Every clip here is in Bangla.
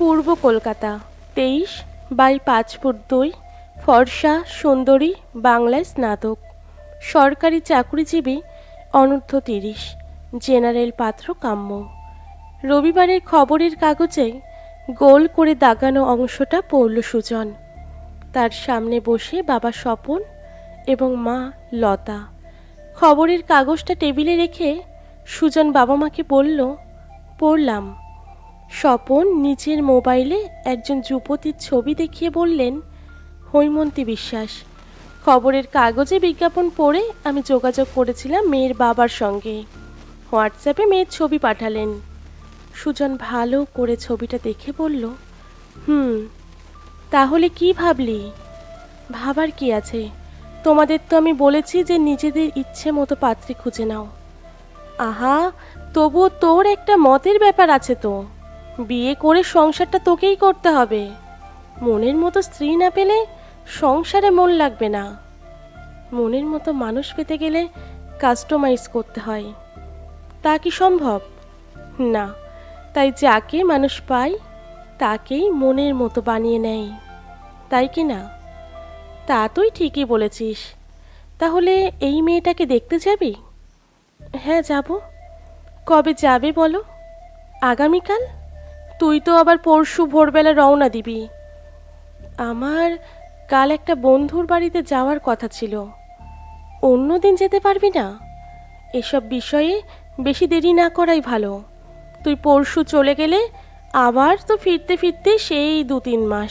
পূর্ব কলকাতা, তেইশ বাই পাঁচ ফুট দুই, ফর্সা, সুন্দরী, বাংলায় স্নাতক। সরকারি চাকরিজীবী, অনূর্ধ্ব তিরিশ, জেনারেল পাত্র কাম্য। রবিবারের খবরের কাগজে গোল করে দাগানো অংশটা পড়ল সুজন। তার সামনে বসে বাবা স্বপন এবং মা লতা। খবরের কাগজটা টেবিলে রেখে সুজন বাবা মাকে বলল, পড়লাম। স্বপন নিজের মোবাইলে একজন যুবতীর ছবি দেখিয়ে বললেন, হৈমন্তী বিশ্বাস, খবরের কাগজে বিজ্ঞাপন পড়ে আমি যোগাযোগ করেছিলাম মেয়ের বাবার সঙ্গে। হোয়াটসঅ্যাপে মেয়ের ছবি পাঠালেন। সুজন ভালো করে ছবিটা দেখে বলল, হুম, তাহলে কি ভাবলি? ভাবার কি আছে? তোমাদের তো আমি বলেছি যে নিজেদের ইচ্ছে মতো পাত্রী খুঁজে নাও। আহা, তবুও তোর একটা মতের ব্যাপার আছে তো। বিয়ে করে সংসারটা তোকেই করতে হবে। মনের মতো স্ত্রী না পেলে সংসারে মন লাগবে না। মনের মতো মানুষ পেতে গেলে কাস্টমাইজ করতে হয়। তা কি সম্ভব? না, তাই যাকে মানুষ পায়, তাকেই মনের মতো বানিয়ে নেয়। তাই কি না? তা তুই ঠিকই বলেছিস। তাহলে এই মেয়েটাকে দেখতে যাবি? হ্যাঁ যাব। কবে যাবে বলো? আগামীকাল? তুই তো আবার পরশু ভোরবেলা রওনা দিবি। আমার কাল একটা বন্ধুর বাড়িতে যাওয়ার কথা ছিল। অন্য দিন যেতে পারবি না। এসব বিষয়ে বেশি দেরি না করাই ভালো। তুই পরশু চলে গেলে আবার তো ফিরতে ফিরতে সেই দু তিন মাস,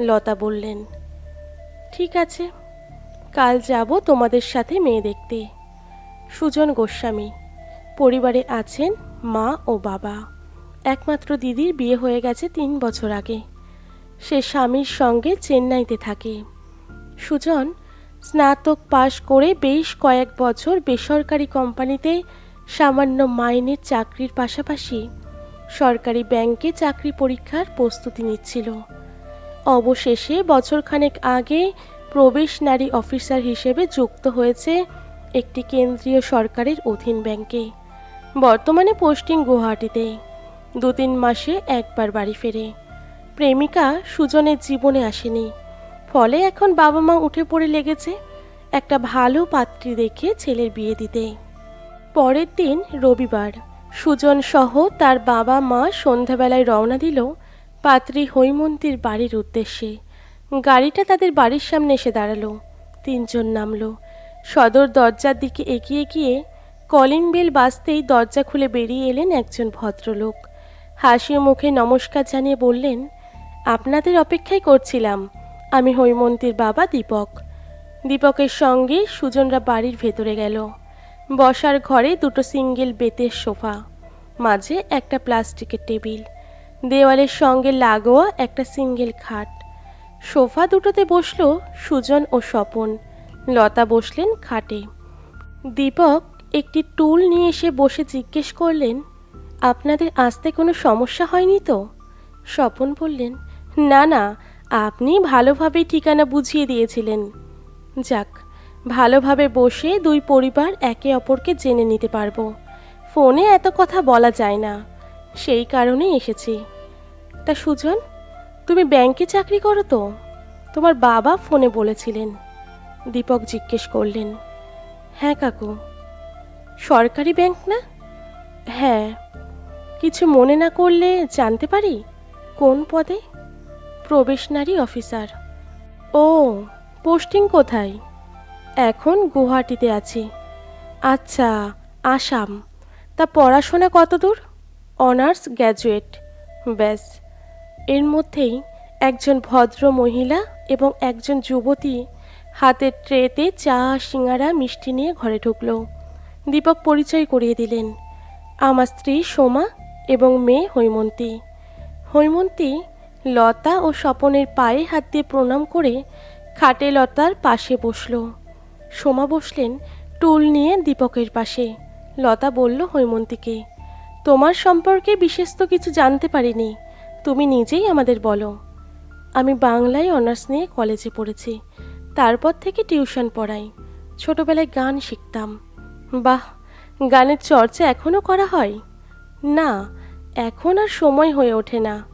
লতা বললেন। ঠিক আছে, কাল যাব তোমাদের সাথে মেয়ে দেখতে। সুজন গোস্বামী, পরিবারে আছেন মা ও বাবা। একমাত্র দিদির বিয়ে হয়ে গেছে তিন বছর আগে। সে স্বামীর সঙ্গে চেন্নাইতে থাকে। সুজন স্নাতক পাশ করে বেশ কয়েক বছর বেসরকারি কোম্পানিতে সামান্য মাইনের চাকরির পাশাপাশি সরকারি ব্যাংকে চাকরি পরীক্ষার প্রস্তুতি নিচ্ছিল। অবশেষে বছরখানেক আগে প্রবেশ নারী অফিসার হিসেবে যুক্ত হয়েছে একটি কেন্দ্রীয় সরকারের অধীন ব্যাংকে। বর্তমানে পোস্টিং গুয়াহাটিতে। দু তিন মাসে একবার বাড়ি ফেরে। প্রেমিকা সুজনের জীবনে আসেনি। ফলে এখন বাবা মা উঠে পড়ে লেগেছে একটা ভালো পাত্রী দেখে ছেলের বিয়ে দিতে। পরের দিন রবিবার, সুজন সহ তার বাবা মা সন্ধ্যাবেলায় রওনা দিল পাত্রী হৈমন্তীর বাড়ির উদ্দেশ্যে। গাড়িটা তাদের বাড়ির সামনে এসে দাঁড়াল। তিনজন নামলো। সদর দরজার দিকে এগিয়ে গিয়ে কলিং বেল বাজতেই দরজা খুলে বেরিয়ে এলেন একজন ভদ্রলোক। হাসি মুখে নমস্কার জানিয়ে বললেন, আপনাদের অপেক্ষাই করছিলাম। আমি হৈমন্তীর বাবা দীপক। দীপকের সঙ্গে সুজনরা বাড়ির ভেতরে গেল। বসার ঘরে দুটো সিঙ্গেল বেতের সোফা, মাঝে একটা প্লাস্টিকের টেবিল, দেওয়ালের সঙ্গে লাগোয়া একটা সিঙ্গেল খাট। সোফা দুটোতে বসল সুজন ও স্বপন। লতা বসলেন খাটে। দীপক একটি টুল নিয়ে এসে বসে জিজ্ঞেস করলেন আপনাদের আসতে কোনো সমস্যা হয়নি তো? স্বপন বললেন, না না, আপনি ভালোভাবেই ঠিকানা বুঝিয়ে দিয়েছিলেন। যাক, ভালোভাবে বসে দুই পরিবার একে অপরকে জেনে নিতে পারব। ফোনে এত কথা বলা যায় না, সেই কারণেই এসেছি। তা সুজন, তুমি ব্যাংকে চাকরি করো তো? তোমার বাবা ফোনে বলেছিলেন। দীপক জিজ্ঞেস করলেন হ্যাঁ কাকু। সরকারি ব্যাংক না? হ্যাঁ। কিছু মনে না করলে জানতে পারি? কোন পদে? প্রবেশনারী অফিসার। ও, পোস্টিং কোথায়? এখন গুয়াহাটিতে আছি। আচ্ছা আসাম। তা পড়াশোনা কত দূর অনার্স গ্র্যাজুয়েট। ব্যাস। এর মধ্যেই একজন ভদ্র মহিলা এবং একজন যুবতী হাতের ট্রেতে চা সিঙাড়া মিষ্টি নিয়ে ঘরে ঢুকলো। দীপক পরিচয় করিয়ে দিলেন। আমার স্ত্রী সোমা এবং মেয়ে হৈমন্তী। হৈমন্তী লতা ও স্বপনের পায়ে হাত দিয়ে প্রণাম করে খাটে লতার পাশে বসল। সোমা বসলেন টুল নিয়ে দীপকের পাশে। লতা বলল হৈমন্তীকে, তোমার সম্পর্কে বিশেষ তো কিছু জানতে পারিনি। তুমি নিজেই আমাদের বলো। আমি বাংলায় অনার্স নিয়ে কলেজে পড়েছি। তারপর থেকে টিউশন পড়াই। ছোটবেলায় গান শিখতাম। বাহ, গানের চর্চা এখনও করা হয়? না, এখন আর সময় হয়ে ওঠে না।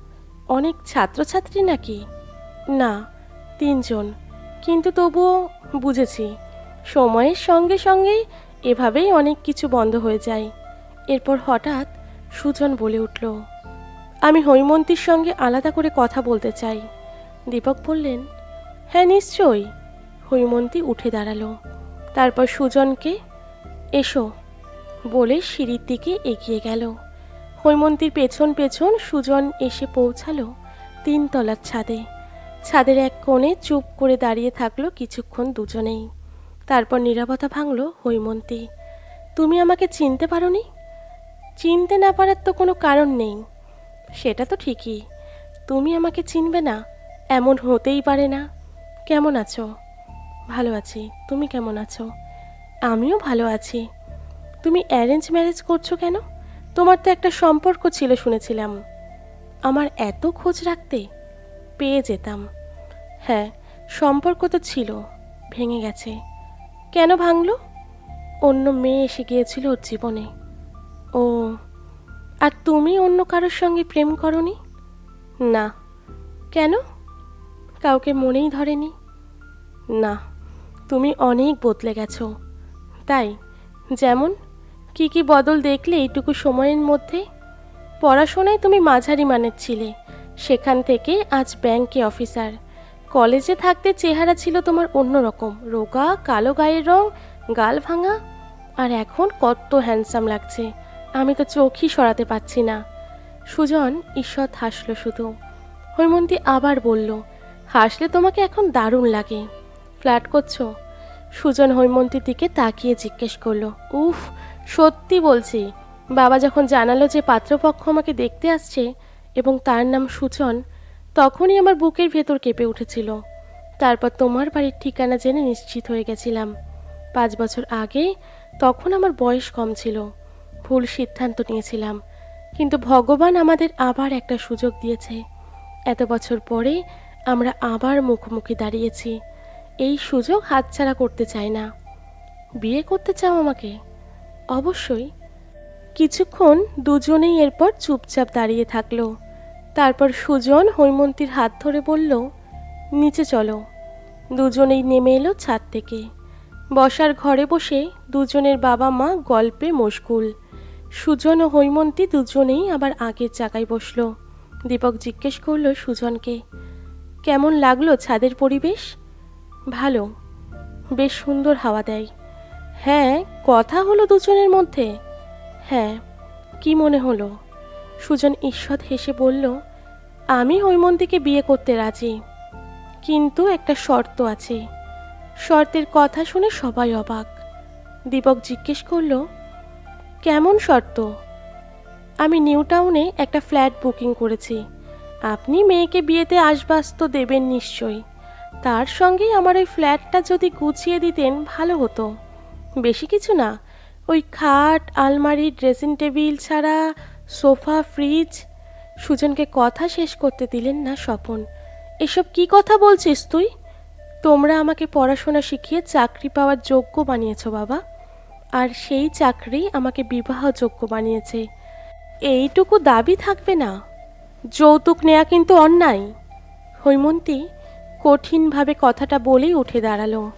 অনেক ছাত্রছাত্রী নাকি? না, তিনজন। কিন্তু তবুও বুঝেছি, সময়ের সঙ্গে সঙ্গে এভাবেই অনেক কিছু বন্ধ হয়ে যায়। এরপর হঠাৎ সুজন বলে উঠল, আমি হৈমন্তীর সঙ্গে আলাদা করে কথা বলতে চাই। দীপক বললেন হ্যাঁ নিশ্চয়ই। হৈমন্তী উঠে দাঁড়াল। তারপর সুজনকে, এসো। বলে সিঁড়ির দিকে এগিয়ে গেল। হৈমন্তীর পেছন পেছন সুজন এসে পৌঁছালো তিনতলার ছাদে। ছাদের এক কোণে চুপ করে দাঁড়িয়ে থাকল কিছুক্ষণ দুজনেই। তারপর নীরবতা ভাঙল হৈমন্তী। তুমি আমাকে চিনতে পারোনি? চিনতে না পারার তো কোনো কারণ নেই। সেটা তো ঠিকই। তুমি আমাকে চিনবে না, এমন হতেই পারে না। কেমন আছো? ভালো আছি। তুমি কেমন আছো? আমিও ভালো আছি। তুমি অ্যারেঞ্জ ম্যারেজ করছ কেন? তোমার তো একটা সম্পর্ক ছিল শুনেছিলাম। আমার এত খোঁজ রাখতে পেয়ে যেতাম। হ্যাঁ সম্পর্ক তো ছিল, ভেঙে গেছে। কেন ভাঙলো? অন্য মেয়ে এসে গিয়েছিল ওর জীবনে। ও, আর তুমি অন্য কারোর সঙ্গে প্রেম করনি? না। কেন? কাউকে মনেই ধরেনি? না, তুমি অনেক বদলে গেছো। তাই, যেমন কি কি বদল দেখলে এইটুকু সময়ের মধ্যে? পড়াশোনায় তুমি মাঝারি মানের ছিলে। সেখান থেকে আজ ব্যাংকে অফিসার। কলেজে থাকতে চেহারা ছিল তোমার অন্যরকম। রোগা, কালো গায়ের রং, গাল ভাঙা। আর এখন কত হ্যান্ডসাম লাগছে। আমি তো চোখই সরাতে পারছি না। সুজন ঈশ্বর হাসলো শুধু। হৈমন্তী আবার বলল, হাসলে তোমাকে এখন দারুণ লাগে। ফ্ল্যাট করছ? সুজন হৈমন্তীর দিকে তাকিয়ে জিজ্ঞেস করল, উফ সত্যি বলছি, বাবা যখন জানালো যে পাত্রপক্ষ আমাকে দেখতে আসছে এবং তার নাম সুচন তখনই আমার বুকের ভেতর কেঁপে উঠেছিল। তারপর তোমার বাড়ির ঠিকানা জেনে নিশ্চিত হয়ে গেছিলাম। পাঁচ বছর আগে তখন আমার বয়স কম ছিল। ভুল সিদ্ধান্ত নিয়েছিলাম, কিন্তু ভগবান আমাদের আবার একটা সুযোগ দিয়েছে। এত বছর পরে আমরা আবার মুখোমুখি দাঁড়িয়েছি। এই সুযোগ হাতছাড়া করতে চাই না। বিয়ে করতে চাও আমাকে? অবশ্যই। কিছুক্ষণ দুজনেই এরপর চুপচাপ দাঁড়িয়ে থাকল। তারপর সুজন হৈমন্তীর হাত ধরে বলল, নিচে চলো। দুজনেই নেমে এলো ছাদ থেকে। বসার ঘরে বসে দুজনের বাবা মা গল্পে মশগুল। সুজন ও হৈমন্তী দুজনেই আবার আগের জায়গায় বসল। দীপক জিজ্ঞেস করল সুজনকে, কেমন লাগল ছাদের পরিবেশ? ভালো, বেশ সুন্দর হাওয়া দেয়। হ্যাঁ কথা হলো দুজনের মধ্যে। হ্যাঁ কি মনে হলো? সুজন ঈশ্বর হেসে বলল, আমি হৈমন্তীকে বিয়ে করতে রাজি। কিন্তু একটা শর্ত আছে। শর্তের কথা শুনে সবাই অবাক। দীপক জিজ্ঞেস করল, কেমন শর্ত? আমি নিউ টাউনে একটা ফ্ল্যাট বুকিং করেছি। আপনি মেয়েকে বিয়েতে আসবাস তো দেবেন নিশ্চয়ই। তার সঙ্গেই আমার ওই ফ্ল্যাটটা যদি গুছিয়ে দিতেন ভালো হতো। বেশি কিছু না। ওই খাট, আলমারি, ড্রেসিং টেবিল ছাড়া, সোফা, ফ্রিজ। সুজনকে কথা শেষ করতে দিলেন না স্বপন। এসব কি কথা বলছিস তুই? তোমরা আমাকে পড়াশোনা শিখিয়ে চাকরি পাওয়ার যোগ্য বানিয়েছো বাবা। আর সেই চাকরি আমাকে বিবাহযোগ্য বানিয়েছে। এইটুকু দাবি থাকবে না। যৌতুক নেয়া কিন্তু অন্যায়। হৈমন্তী কঠিনভাবে কথাটা বলেই উঠে দাঁড়াল।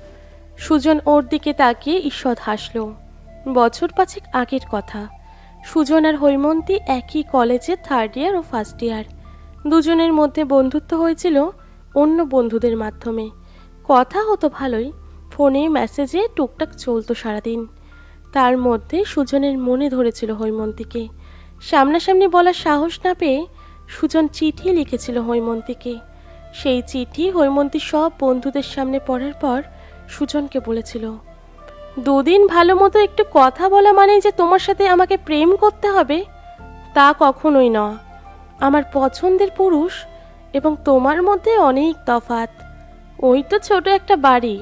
সুজন ওর দিকে তাকিয়ে ঈষৎ হাসল। বছর পাঁচেক আগের কথা। সুজন আর হৈমন্তী একই কলেজে থার্ড ইয়ার ও ফার্স্ট ইয়ার দুজনের মধ্যে বন্ধুত্ব হয়েছিল অন্য বন্ধুদের মাধ্যমে। কথা হতো ভালোই, ফোনে মেসেজে টুকটাক চলতো সারাদিন। তার মধ্যে সুজনের মনে ধরেছিল হৈমন্তীকে। সামনাসামনি বলার সাহস না পেয়ে সুজন চিঠি লিখেছিল হৈমন্তীকে। সেই চিঠি হৈমন্তী সব বন্ধুদের সামনে পড়ার পর সুজনকে বলেছিল, দুদিন ভালো মতো একটু কথা বলা মানে যে তোমার সাথে আমাকে প্রেম করতে হবে? তা কখনোই না আমার পছন্দের পুরুষ এবং তোমার মধ্যে অনেক তফাত ওই তো ছোট একটা বাড়ি।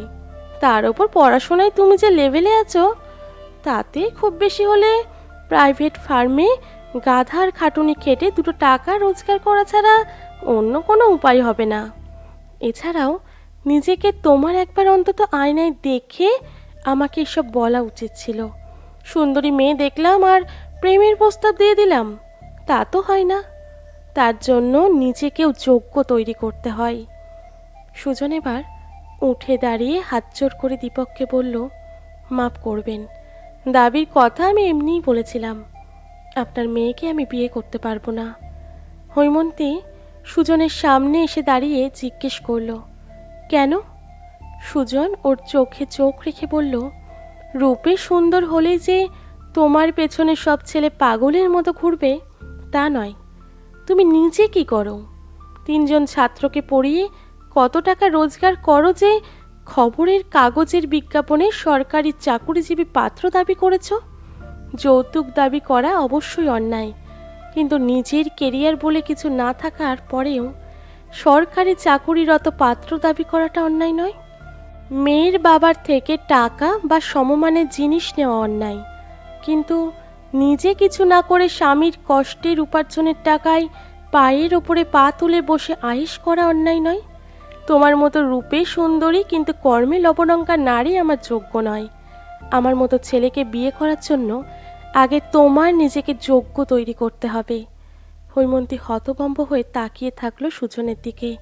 তার ওপর পড়াশোনায় তুমি যে লেভেলে আছো, তাতে খুব বেশি হলে প্রাইভেট ফার্মে গাধার খাটুনি খেটে দুটো টাকা রোজগার করা ছাড়া অন্য কোনো উপায় হবে না। এছাড়াও নিজেকে তোমার একবার অন্তত আয়নায় দেখে আমাকে এসব বলা উচিত ছিল। সুন্দরী মেয়ে দেখলাম আর প্রেমের প্রস্তাব দিয়ে দিলাম। তা তো হয় না। তার জন্য নিজেকেও যোগ্য তৈরি করতে হয়। সুজন এবার উঠে দাঁড়িয়ে হাতজোড় করে দীপককে বলল, মাপ করবেন। দাবির কথা আমি এমনিই বলেছিলাম। আপনার মেয়েকে আমি বিয়ে করতে পারব না। হৈমন্তী সুজনের সামনে এসে দাঁড়িয়ে জিজ্ঞেস করল কেন? সুজন ওর চোখে চোখ রেখে বলল, রূপে সুন্দর হলে যে তোমার পেছনে সব ছেলে পাগলের মতো ঘুরবে, তা নয়। তুমি নিজে কি করো? তিনজন ছাত্রকে পড়িয়ে কত টাকা রোজগার করো যে খবরের কাগজের বিজ্ঞাপনে সরকারি চাকুরিজীবী পাত্র দাবি করেছ? যৌতুক দাবি করা অবশ্যই অন্যায়, কিন্তু নিজের কেরিয়ার বলে কিছু না থাকার পরেও সরকারি চাকুরিরত পাত্র দাবি করাটা অন্যায় নয়। মেয়ের বাবার থেকে টাকা বা সমমানের জিনিস নেওয়া অন্যায়। কিন্তু নিজে কিছু না করে স্বামীর কষ্টের উপার্জনের টাকায় পায়ের ওপরে পা তুলে বসে আয়েস করা অন্যায় নয়। তোমার মতো রূপে সুন্দরী কিন্তু কর্মে লবণঙ্কা নারী আমার যোগ্য নয়। আমার মতো ছেলেকে বিয়ে করার জন্য আগে তোমার নিজেকে যোগ্য তৈরি করতে হবে। হৈমন্তী হতভম্ব হয়ে তাকিয়ে থাকল সুজনের দিকে।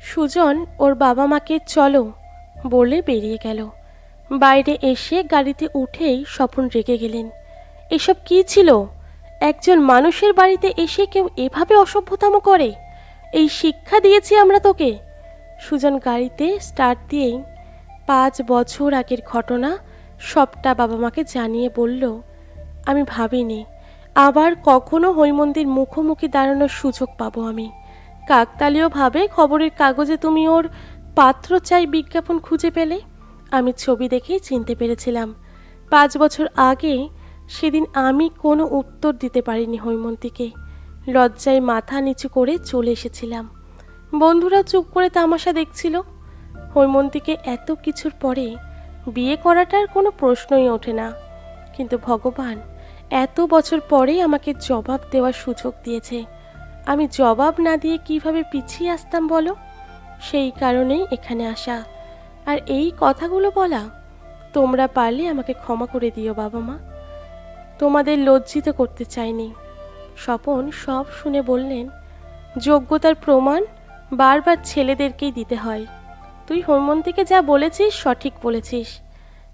সুজন, ওর বাবা মাকে চলো, বলে বেরিয়ে গেল। বাইরে এসে গাড়িতে উঠেই স্বপন রেগে গেলেন। এসব কি ছিল? একজন মানুষের বাড়িতে এসে কেউ এভাবে অসভ্যতাম করে? এই শিক্ষা দিয়েছি আমরা তোকে? সুজন গাড়িতে স্টার্ট দিয়েই পাঁচ বছর আগের ঘটনা সবটা বাবা মাকে জানিয়ে বলল, আমি ভাবিনি। আবার কখনো হৈমন্দির মুখোমুখি দাঁড়ানোর সুযোগ পাবো আমি। কাকতালীয়ভাবে খবরের কাগজে তুমি ওর পাত্র চাই বিজ্ঞাপন খুঁজে পেলে? আমি ছবি দেখেই চিনতে পেরেছিলাম। পাঁচ বছর আগে সেদিন আমি কোনো উত্তর দিতে পারিনি হৈমন্তীকে। লজ্জায় মাথা নিচু করে চলে এসেছিলাম। বন্ধুরা চুপ করে তামাশা দেখছিল। হৈমন্তীকে এত কিছুর পরে বিয়ে করাটার কোনো প্রশ্নই ওঠে না। কিন্তু ভগবান এত বছর পরে আমাকে জবাব দেওয়ার সুযোগ দিয়েছে। আমি জবাব না দিয়ে কীভাবে পিছিয়ে আসতাম বলো? সেই কারণেই এখানে আসা। আর এই কথাগুলো বলা, তোমরা পারলে আমাকে ক্ষমা করে দিও বাবা মা। তোমাদের লজ্জিত করতে চাইনি। স্বপন সব শুনে বললেন, যোগ্যতার প্রমাণ বারবার ছেলেদেরকেই দিতে হয়। তুই হৈমন্তীকে যা বলেছিস, সঠিক বলেছিস।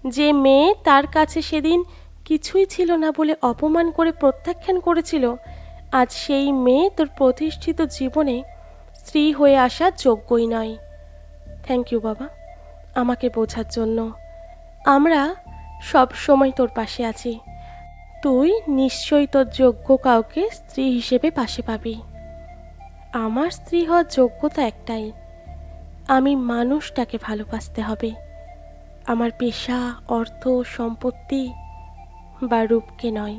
যে মেয়ে তার কাছে সেদিন কিছুই ছিল না বলে অপমান করে প্রত্যাখ্যান করেছিল। আজ সেই মেয়ে তোর প্রতিষ্ঠিত জীবনে স্ত্রী হয়ে আসা যোগ্যই নয়। থ্যাংক ইউ বাবা, আমাকে বোঝার জন্য। আমরা সব সময় তোর পাশে আছি। তুই নিশ্চয়ই তোর যোগ্য কাউকে স্ত্রী হিসেবে পাশে পাবি। আমার স্ত্রী হওয়ার যোগ্যতা একটাই, আমি মানুষটাকে ভালোবাসতে হবে। আমার পেশা, অর্থ, সম্পত্তি বা রূপকে নয়।